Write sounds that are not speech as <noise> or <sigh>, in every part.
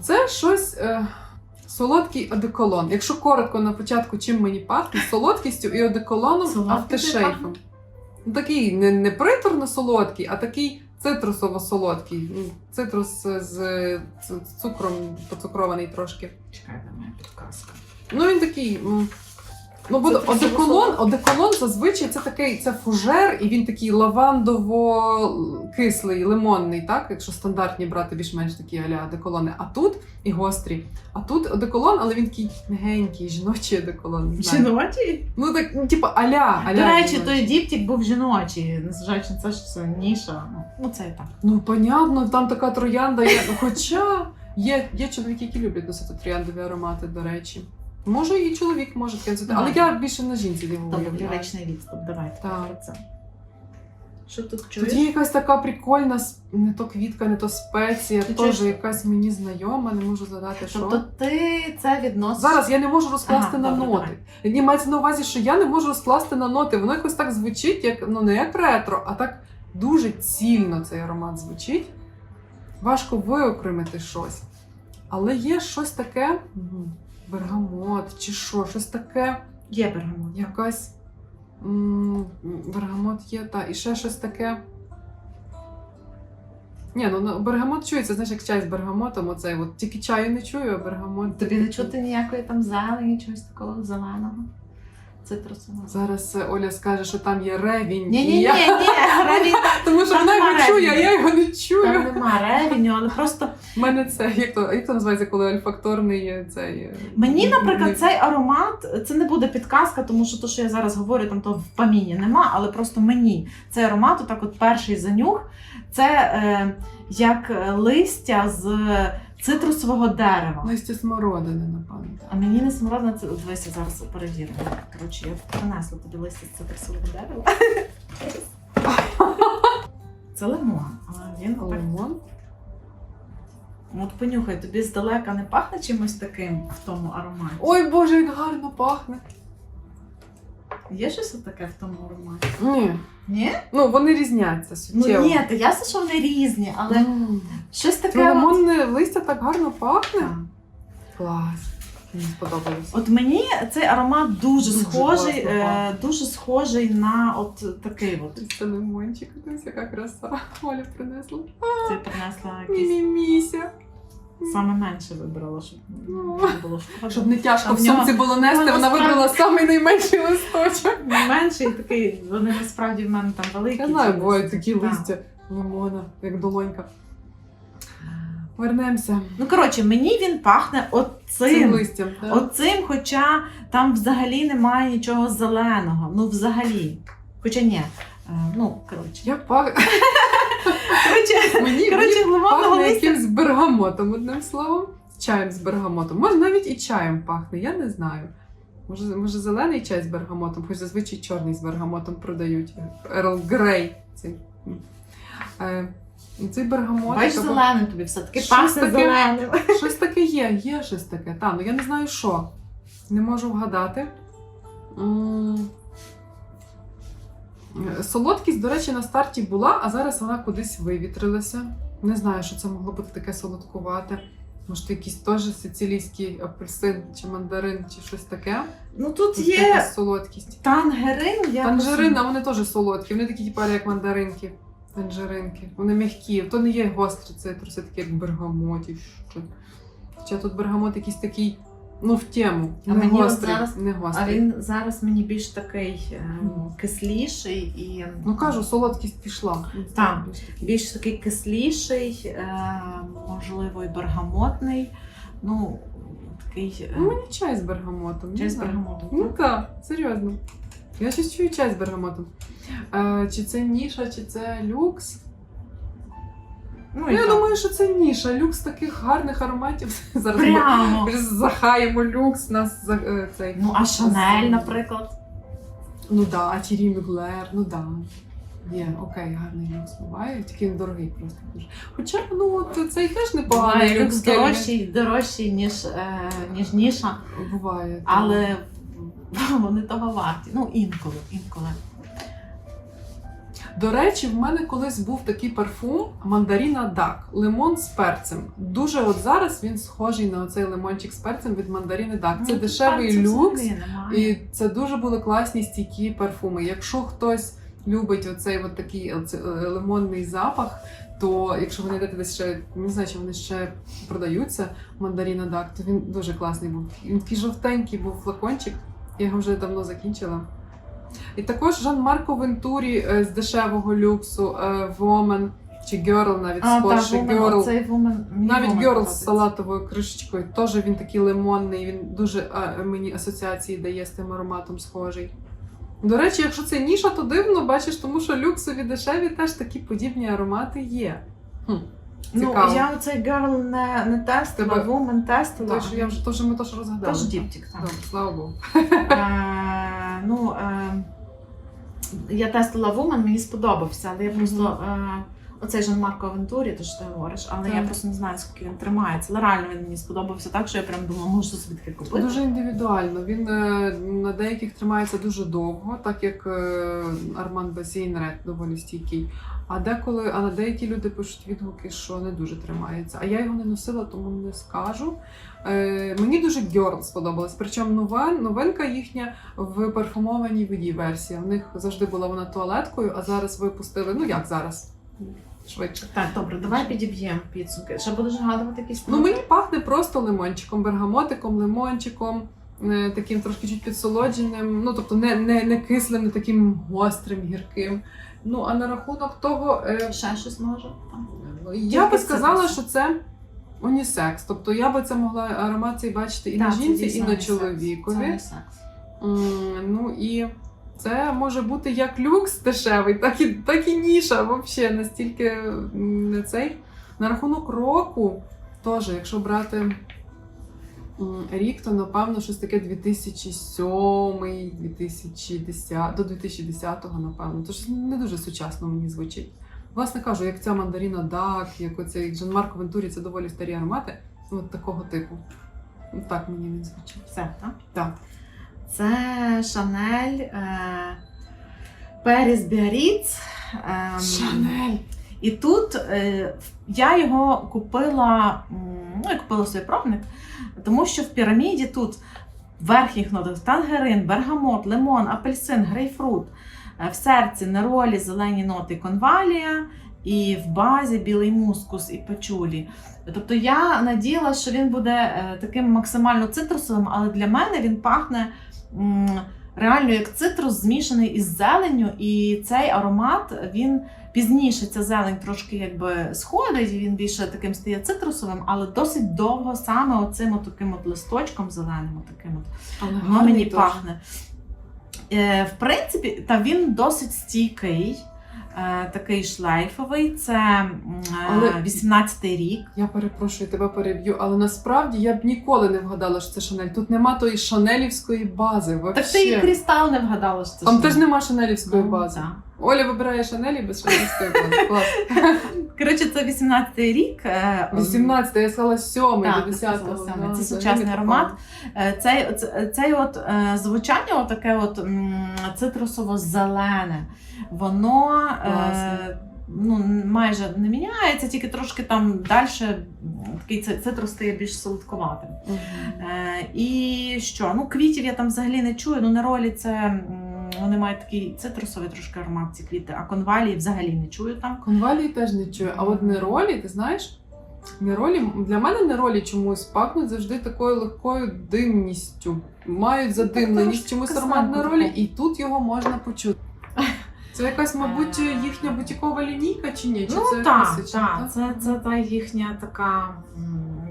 Це щось е, солодкий одеколон. Якщо коротко на початку, чим мені пахне, солодкістю і одеколоном Солодкий автошейфом. Ну, Такий не, не приторно солодкий, а такий цитрусово-солодкий. Ну, Цитрус з, з цукром поцукрований трошки. Чекай, де моя підказка. Ну він такий. Ну, бо одеколон, одеколон зазвичай це такий це фужер, і він такий лавандово-кислий, лимонний, так? Якщо стандартні брати більш-менш такі аля одеколони. А тут і гострі. А тут одеколон, але він такий мягенький, жіночий одеколон. не знаю. Жіночий? Ну так, ну, типу, аля, аля. До речі, жіночий. той діптік був жіночий, незважаючи на це, що це ніша. Ну, це і так. Ну, понятно, там така троянда є. Хоча є, є чоловіки, які люблять носити трояндові аромати, до речі. Може, і чоловік може таке але я більше на жінці диву Добре, уявляю. ліричний відступ, давайте Так. про це. Що тут Тут чуєш? є якась така прикольна, не то квітка, не то спеція, теж якась мені знайома, не можу згадати, що. Тобто ти це відносиш. Зараз я не можу розкласти Ага, на добре, ноти. Ні, мається на увазі, що я не можу розкласти на ноти. Воно якось так звучить, як ну не як ретро, а так дуже цільно цей аромат звучить. Важко виокремити щось. Але є щось таке, мгм, бергамот чи що, щось таке, Є бергамот. якась м, бергамот є, та, і ще щось таке. Ні, ну ну, бергамот чується, знаєш, як чай з бергамотом, оцей от. Тільки чаю не чую, а бергамот. Тобі не чути ніякої там зелені, чогось такого зеленого. Цитрусового. Зараз Оля скаже, що там є ревінь. Ні, і ні, ні, я- ні, ревінь. Тому що вона його чує, а я його не чую. Там нема ревеню, але просто У мене це як то як то називається, коли альфакторний цей. е, мені, наприклад, не- цей аромат це не буде підказка, тому що то, що я зараз говорю, там то в пам'яті нема, але просто мені цей аромат, отак, от перший занюх, це е, як листя з цитрусового дерева. листя смородини, напевно. А мені не смородина, це дивися, зараз перевіримо. Коротше, я принесла тобі листя з цитрусового дерева. Це лимон, але він Лимон. От понюхай, тобі здалека не пахне чимось таким в тому ароматі? Ой Боже, як гарно пахне. Є щось таке в тому ароматі? Ні. Ні? Ну вони різняться Ну ні, та ясно, що вони різні, але М. щось таке. Лимонне листя так гарно пахне. Так. Клас. Мені сподобалось. От мені цей аромат дуже, Дуже схожий, е, дуже схожий на от такий от. Це лимончик, дивись, яка краса. Оля принесла. Ти принесла якийсь Міміміся. саме менше вибрала, щоб Ну. не було шкода. Щоб не тяжко в нього- сумці було нести, Ну, вона насправді- вибрала самий найменший листочок. <laughs> Менший такий, вони насправді в мене там великі. Я знаю, бувають такі листя лимона, як долонька. Вернемося Ну коротше, мені він пахне цим листям. так? Оцим, хоча там взагалі немає нічого зеленого. Ну, взагалі. Хоча ні. Е, Ну, коротше. Я пах... Коротше, Мені, коротше, мені пахне листя. якимсь бергамотом, одним словом. Чаєм з бергамотом. Може, навіть і чаєм пахне, я не знаю. Може, може зелений чай з бергамотом, хоч зазвичай чорний з бергамотом продають. Ерл Грей. Цей, е, і цей бергамот. Бачиш, така- зеленим тобі все-таки пахне таке. зеленим. <laughs> Щось таке є, є щось таке. Та, ну я не знаю що. Не можу вгадати. М. Солодкість, до речі, на старті була, а зараз вона кудись вивітрилася. Не знаю, що це могло бути таке солодкувате. Може, якийсь теж сицилійський апельсин чи мандарин, чи щось таке. Ну тут Ось є солодкість. тангерин. Я Танжерин, а вони теж солодкі, вони такі, типу, як мандаринки. Танжеринки. Вони м'які. То не є гострі цитруси, такі як бергамоті. Що. Хоча тут бергамот якийсь такий, ну, в тему. А не мені от гострий. зараз- не А він зараз мені більш такий е, кисліший і Ну кажу, солодкість пішла. Так. Більш такий. більш такий кисліший, е, можливо, і бергамотний. Ну, такий е, Ну, мені чай з бергамотом. не чай з знаю. бергамотом. Ну так, серйозно. Я щось чую чай з бергамотом. Е, чи це ніша, чи це люкс? Ну, Ну, я так. думаю, що це ніша. Люкс таких гарних ароматів. <laughs> Зараз ми <laughs> захаємо люкс нас е, цей. Ну, а Шанель, наприклад. Ну да, а Тірі Мюглер, ну да. Є, окей, гарний люкс буває, тільки він дорогий просто дуже. Хоча, ну от цей теж непоганий Буває люкс дорожчий, дорожчий, ніж, е, ніж ніша, Буває. так. але <laughs> вони того варті. Ну, інколи, інколи. До речі, в мене колись був такий парфум мандаріна Дак, лимон з перцем. Дуже от зараз він схожий на оцей лимончик з перцем від мандаріни Дак. Це Ну, дешевий люкс. І це дуже були класні стійкі парфуми. Якщо хтось любить оцей от такий е, лимонний запах, то якщо ви знайдете десь ще, не знаю, чи вони ще продаються, мандаріна Дак, то він дуже класний був. Він такий жовтенький був флакончик, я його вже давно закінчила. І також Жан Марко Вентурі е, з дешевого люксу, е, Woman чи Girl навіть А, та, Woman, Girl. оцей Woman, Навіть Woman Girl з салатовою кришечкою, теж він такий лимонний, він дуже а, мені асоціації дає з тим ароматом схожий. До речі, якщо це ніша, то дивно, бачиш, тому що люксові дешеві теж такі подібні аромати є. Хм, Ну, я оцей Girl не, не тестила, Тебе- Woman тестила. Що я вже, то ми теж розгадали. Тож діптік, так. Добре, слава Богу. Ну, е, я тестила Woman, мені сподобався, але я просто. Е, Оцей Жан Марко Авентурі, то що ти говориш, але я просто не знаю, скільки він тримається. Але реально він мені сподобався так, що я прям думала, можу собі таке купити. Дуже індивідуально. Він е, на деяких тримається дуже довго, так як е, Арман Басейн Ред доволі стійкий. А деколи, а на деякі люди пишуть відгуки, що не дуже тримається. А я його не носила, тому не скажу. Е, мені дуже Girl сподобалась. Причому нова новинка їхня в парфумованій воді версія. В них завжди була вона туалеткою, а зараз випустили. Ну як зараз? Швидше. Так, добре, давай підіб'ємо підсумки. Ще будеш згадувати якісь Ну мені пахне просто лимончиком, бергамотиком, лимончиком, е, таким трошки чуть підсолодженим. Ну тобто не, не, не кислим, не таким гострим, гірким. Ну а на рахунок того, е, ще щось може? Там. я би сказала, що це унісекс. Тобто я би це могла аромат цей бачити і на Так, це жінці, дійсно і на унісекс. чоловікові. Це унісекс. М, Ну і це може бути як люкс дешевий, так і, так і ніша. Взагалі настільки не цей. На рахунок року, теж, якщо брати рік, то напевно щось таке 2007, 2010, до 2010-го, напевно. Тож не дуже сучасно мені звучить. Власне кажу, як ця мандаріна Дак, як оцей Джан Марко Вентурі, це доволі старі аромати. От такого типу. Ну, Так мені він звучить. Все, так? Так. Це Шанель е, Періс Біаріц. ем, Шанель! І тут е, я його купила, ну, я купила свій пробник, тому що в піраміді тут в верхніх нотах тангерин, бергамот, лимон, апельсин, грейпфрут, е, в серці неролі, зелені ноти конвалія, і в базі білий мускус і пачулі. Тобто я надіяла, що він буде е, таким максимально цитрусовим, але для мене він пахне. Реально як цитрус змішаний із зеленню, і цей аромат він Пізніше ця зелень трошки якби сходить, і він більше таким стає цитрусовим, але досить довго саме оцим от таким от листочком зеленим, таким от Але воно мені теж. пахне. Е, в принципі, та він досить стійкий, такий шлейфовий. Це е, Але- 18-й рік. Я перепрошую, тебе переб'ю, але насправді я б ніколи не вгадала, що це Шанель. Тут нема тої шанелівської бази. Вообще. Так ти і крістал не вгадала, що це Там Шанель. теж нема шанелівської Ну, бази. так. Оля вибирає Шанелі без шанелівської бази. <laughs> Клас. Коротше, це 18-й рік. е, 18, я сказала 7 Так, до 10. сказала сьомий. Це сучасний аромат. Е, Цей, це- цей от е, звучання, от таке от цитрусово-зелене, воно е, ну, майже не міняється, тільки трошки там далі такий цитрус стає більш солодковатим. Е, і що? Ну, квітів я там взагалі не чую. Ну, неролі це вони мають такий цитрусовий трошки аромат, ці квіти, а конвалії взагалі не чую там. Конвалії теж не чую. А от неролі, ти знаєш? Неролі, для мене неролі чомусь пахнуть завжди такою легкою димністю. Мають задимленість трошки чомусь аромат неролі, і тут його можна почути. Це якась, мабуть, їхня бутікова лінійка чи ні? Чи ну це так, класична, так, це, це та їхня така.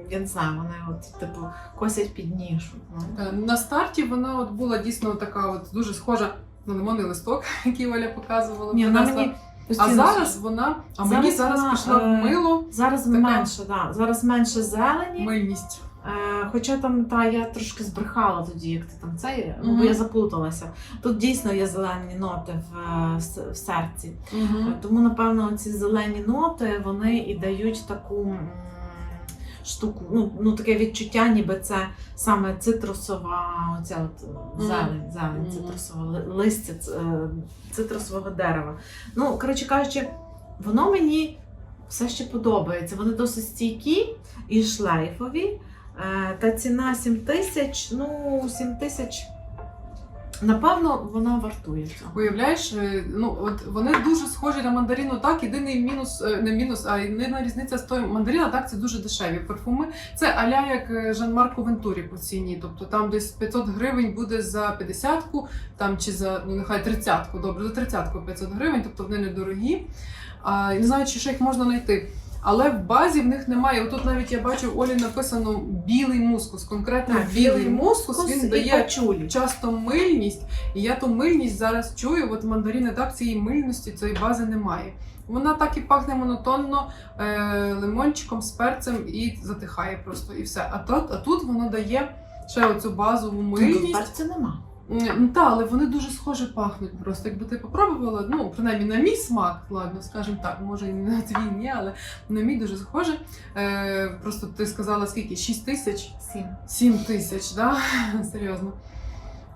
Я не знаю, вони от типу косять під нішу. ну. На старті вона от була дійсно така от дуже схожа на лимонний листок, <laughs> який Оля показувала. Ні, вона мені А зараз вона, а мені Зараз зараз вона, пішла в е, мило Зараз Така- менше, да. Зараз менше зелені. мильність. Е, хоча там та я трошки збрехала тоді, як ти там цей, ну, бо я заплуталася. Тут дійсно є зелені ноти в, е, в серці. Угу. Тому, напевно, ці зелені ноти вони і дають таку. штуку. Ну, ну таке відчуття, ніби це саме цитрусова, оця от зелень, зелень, цитрусова листя е, цитрусового дерева. Ну, коротше кажучи, воно мені все ще подобається. Вони досить стійкі і шлейфові. Е, Та ціна 7 тисяч, ну 7 тисяч. Напевно, вона вартує цього. Уявляєш, е, ну от вони дуже схожі на мандарину. Так, єдиний мінус, е, не мінус, а єдина різниця з тою мандарина, так це дуже дешеві парфуми. Це аля як Жан-Марко Вентурі по ціні. Тобто там десь 500 гривень буде за 50-ку, там чи за ну нехай 30-ку, добре, за 30-ку 500 гривень, тобто вони недорогі. А, не знаю, чи ще їх можна знайти. Але в базі в них немає. Отут навіть я бачу, Олі написано білий мускус. Конкретно білий мускус він дає пачулі. часто мильність, і я ту мильність зараз чую. От мандарини так цієї мильності, цієї бази немає. Вона так і пахне монотонно е, лимончиком з перцем і затихає просто і все. А тут, а тут воно дає ще оцю базову мильність. Перцю нема. Ну так, але вони дуже схоже пахнуть. Просто якби ти попробувала, ну принаймні на мій смак, ладно, скажімо так, може і на твій ні, але на мій дуже схоже. Е, просто ти сказала скільки? 6 тисяч? Сім. 7 тисяч, да? <laughs> Серйозно.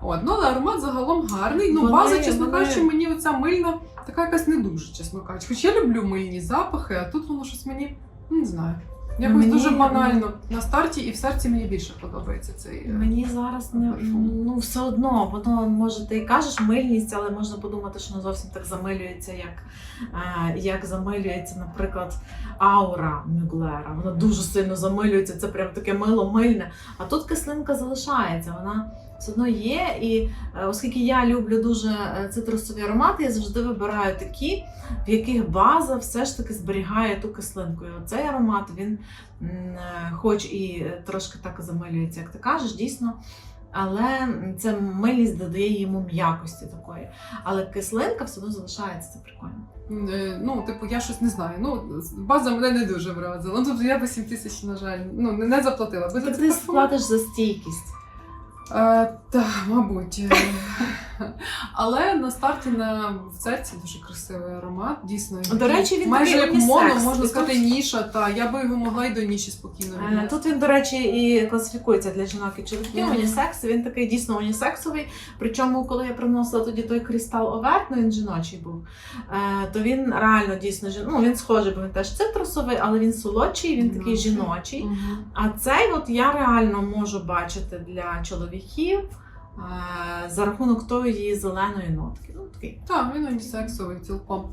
От, ну але аромат загалом гарний. Ну, Вони- база, чесно вони- кажучи, мені оця мильна така якась не дуже, чесно кажучи. Хоч я люблю мильні запахи, а тут воно щось мені ну, не знаю. Якось Мені- дуже банально на старті і в серці мені більше подобається цей. е, Мені зараз не Парфум. ну все одно, воно може ти і кажеш мильність, але можна подумати, що воно зовсім так замилюється, як, е, як замилюється, наприклад, аура Мюглера. Вона дуже сильно замилюється, це прям таке мило мильне. А тут кислинка залишається, вона все одно є. І е, оскільки я люблю дуже е, цитрусові аромати, я завжди вибираю такі, в яких база все ж таки зберігає ту кислинку. І оцей аромат він е, хоч і трошки так замилюється, як ти кажеш, дійсно. Але це мильність додає йому м'якості такої. Але кислинка все одно залишається, це прикольно. Ну, типу, я щось не знаю. Ну, база мене не дуже вразила. Ну, тобто я би 7 тисяч, на жаль, ну, не, заплатила. Так ти сплатиш за стійкість. Е, так, мабуть. <laughs> Але на старті на в серці дуже красивий аромат, дійсно. До речі, він майже як моно, можна сказати, тут- ніша. Та я би його могла й до ніші спокійно Е. Тут він, до речі, і класифікується для жінок і чоловіків. Мгм. Унісекс. Він такий дійсно унісексовий. Причому, коли я приносила тоді той крістал оверт, ну він жіночий був, е, то він реально дійсно жін... ну, він схожий, бо він теж цитрусовий, але він солодший, він такий Жіночий. жіночий. Мгм. А цей от я реально можу бачити для чоловіків за рахунок тої зеленої нотки. Ну, такий. Так, він унісексовий цілком.